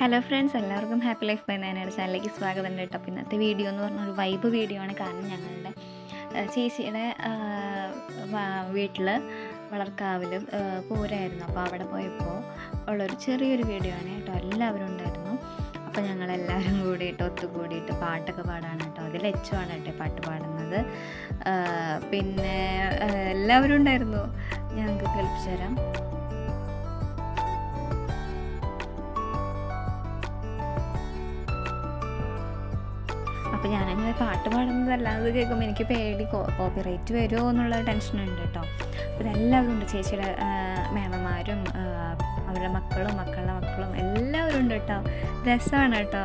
Hello friends എല്ലാവർക്കും happy life by നയനയുടെ ചാനലിലേക്ക് സ്വാഗതം കേട്ടോ. അപ്പോൾ ഇന്നത്തെ വീഡിയോ എന്ന് പറഞ്ഞ ഒരു വൈബ് വീഡിയോ ആണ് കാരണം ഞങ്ങളുടെ ചേച്ചിയുടെ വീട്ടിൽ വളർക്കാവിലും പൂരായിരുന്നു. അപ്പോൾ അവിടെ പോയപ്പോൾ ഉള്ളൊരു ചെറിയൊരു വീഡിയോ ആണ് കേട്ടോ. എല്ലാവരും ഉണ്ടായിരുന്നു. അപ്പോൾ ഞങ്ങളെല്ലാവരും കൂടിയിട്ട് ഒത്തുകൂടിയിട്ട് പാട്ടൊക്കെ പാടാണ് കേട്ടോ. അതിൽ എച്ചുവാണ് കേട്ടോ പാട്ട് പാടുന്നത്. പിന്നെ എല്ലാവരും ഉണ്ടായിരുന്നു. ഞങ്ങൾക്ക് കളിപ്പിച്ചു തരാം അപ്പോൾ ഞാനങ്ങനെ പാട്ട് പാടുന്നതല്ലാതെ കേൾക്കുമ്പോൾ എനിക്ക് പേടി കോപ്പി കോപ്പിറൈറ്റ് വരുമോ എന്നുള്ള ടെൻഷനുണ്ട് കേട്ടോ. അപ്പോൾ ഇതെല്ലാവരും ഉണ്ട്. ചേച്ചിയുടെ മേമന്മാരും അവരുടെ മക്കളും മക്കളുടെ മക്കളും എല്ലാവരും ഉണ്ട് കേട്ടോ. രസമാണ് കേട്ടോ.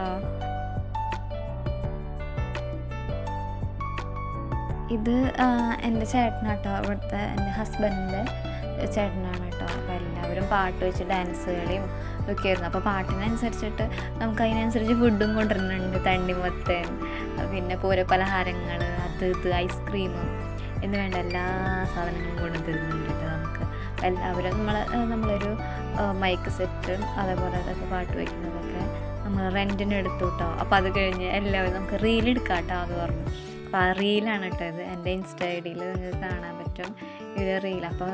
ഇത് എന്റെ ചേട്ടനാട്ടോ. ഇവിടുത്തെ എന്റെ ഹസ്ബൻഡിന്റെ ചേട്ടനാണ് കേട്ടോ. അപ്പോൾ എല്ലാവരും പാട്ട് വെച്ച് ഡാൻസ് കളിയും ഒക്കെ ആയിരുന്നു. അപ്പോൾ പാട്ടിനനുസരിച്ചിട്ട് നമുക്ക് അതിനനുസരിച്ച് ഫുഡും കൊണ്ടുവരുന്നുണ്ട് തണ്ണിമത്തൻ പിന്നെ പൂര പലഹാരങ്ങൾ അത് ഇത് ഐസ്ക്രീം എന്ന് വേണ്ട എല്ലാ സാധനങ്ങളും കൊണ്ടുവരുന്നുണ്ട് നമുക്ക്. എല്ലാവരും നമ്മൾ നമ്മളൊരു മൈക്ക് സെറ്റും അതേപോലെ അതൊക്കെ പാട്ട് വയ്ക്കുന്നതൊക്കെ നമ്മൾ റെന്റിന് എടുത്തു കേട്ടോ. അപ്പോൾ അത് കഴിഞ്ഞ് എല്ലാവരും നമുക്ക് റീലെടുക്കാം കേട്ടോ അത് പറഞ്ഞു. അപ്പോൾ റീലാണ് കേട്ടോ ഇത്. എന്റെ ഇൻസ്റ്റ ഐ ഡിയിൽ നിങ്ങൾക്ക് കാണാൻ പറ്റും. ഇത് റീൽ അപ്പോൾ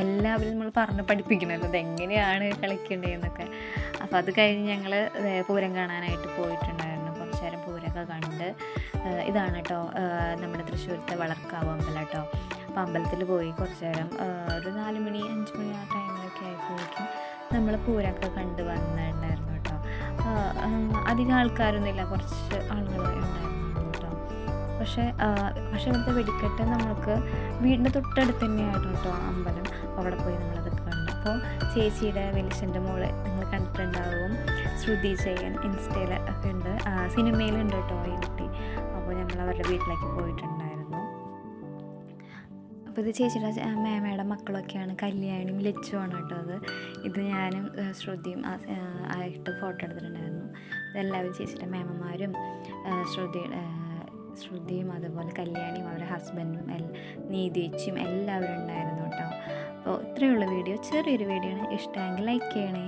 എല്ലാവരും നമ്മൾ പറഞ്ഞ് പഠിപ്പിക്കണമല്ലോ ഇതെങ്ങനെയാണ് കളിക്കേണ്ടതെന്നൊക്കെ. അപ്പോൾ അത് കഴിഞ്ഞ് ഞങ്ങൾ പൂരം കാണാനായിട്ട് പോയിട്ടുണ്ടായിരുന്നു. കുറച്ച് നേരം പൂരമൊക്കെ കണ്ട് ഇതാണ് കേട്ടോ നമ്മുടെ തൃശ്ശൂരത്തെ വളർക്കാവ് അമ്പലം കേട്ടോ. അപ്പോൾ അമ്പലത്തിൽ പോയി കുറച്ച് നേരം ഒരു നാല് മണി അഞ്ച് മണി ആ ടൈമിലൊക്കെ ആയപ്പോഴേക്കും നമ്മൾ പൂരമൊക്കെ കണ്ട് വന്നിട്ടുണ്ടായിരുന്നു കേട്ടോ. അധികം ആൾക്കാരൊന്നുമില്ല. കുറച്ച് ആളുകൾ ഉണ്ടായിരുന്നു. പക്ഷേ പക്ഷേ ഇവിടുത്തെ വെടിക്കെട്ട് നമ്മൾക്ക് വീടിന്റെ തൊട്ടടുത്ത് തന്നെയായിരുന്നു കേട്ടോ അമ്പലം. അവിടെ പോയി നമ്മളത് കണ്ടു. അപ്പോൾ ചേച്ചിയുടെ വെളിച്ചന്റെ മോളെ നിങ്ങൾ കണ്ടിട്ടുണ്ടാവും. ശ്രുതി ജയൻ ഇൻസ്റ്റയിൽ ഒക്കെ ഉണ്ട്. സിനിമയിലുണ്ട് കേട്ടോ ഈ കുട്ടി. അപ്പോൾ ഞങ്ങൾ അവരുടെ വീട്ടിലേക്ക് പോയിട്ടുണ്ടായിരുന്നു. അപ്പോൾ ഇത് ചേച്ചിയുടെ മേമയുടെ മക്കളൊക്കെയാണ്. കല്യാണിയും ലച്ചുമാണ് കേട്ടോ അത്. ഇത് ഞാനും ശ്രുതിയും ആയിട്ട് ഫോട്ടോ എടുത്തിട്ടുണ്ടായിരുന്നു. ഇതെല്ലാവരും ചേച്ചിയുടെ മേമമാരും ശ്രുതിയുടെ ശ്രുതിയും അതുപോലെ കല്യാണിയും അവരുടെ ഹസ്ബൻഡും എൽ നീതിച്ചും എല്ലാവരും ഉണ്ടായിരുന്നു കേട്ടോ. അപ്പോൾ ഇത്രയുള്ള വീഡിയോ ചെറിയൊരു വീഡിയോ ആണ്. ഇഷ്ടമെങ്കിൽ ലൈക്ക് ചെയ്യണേ.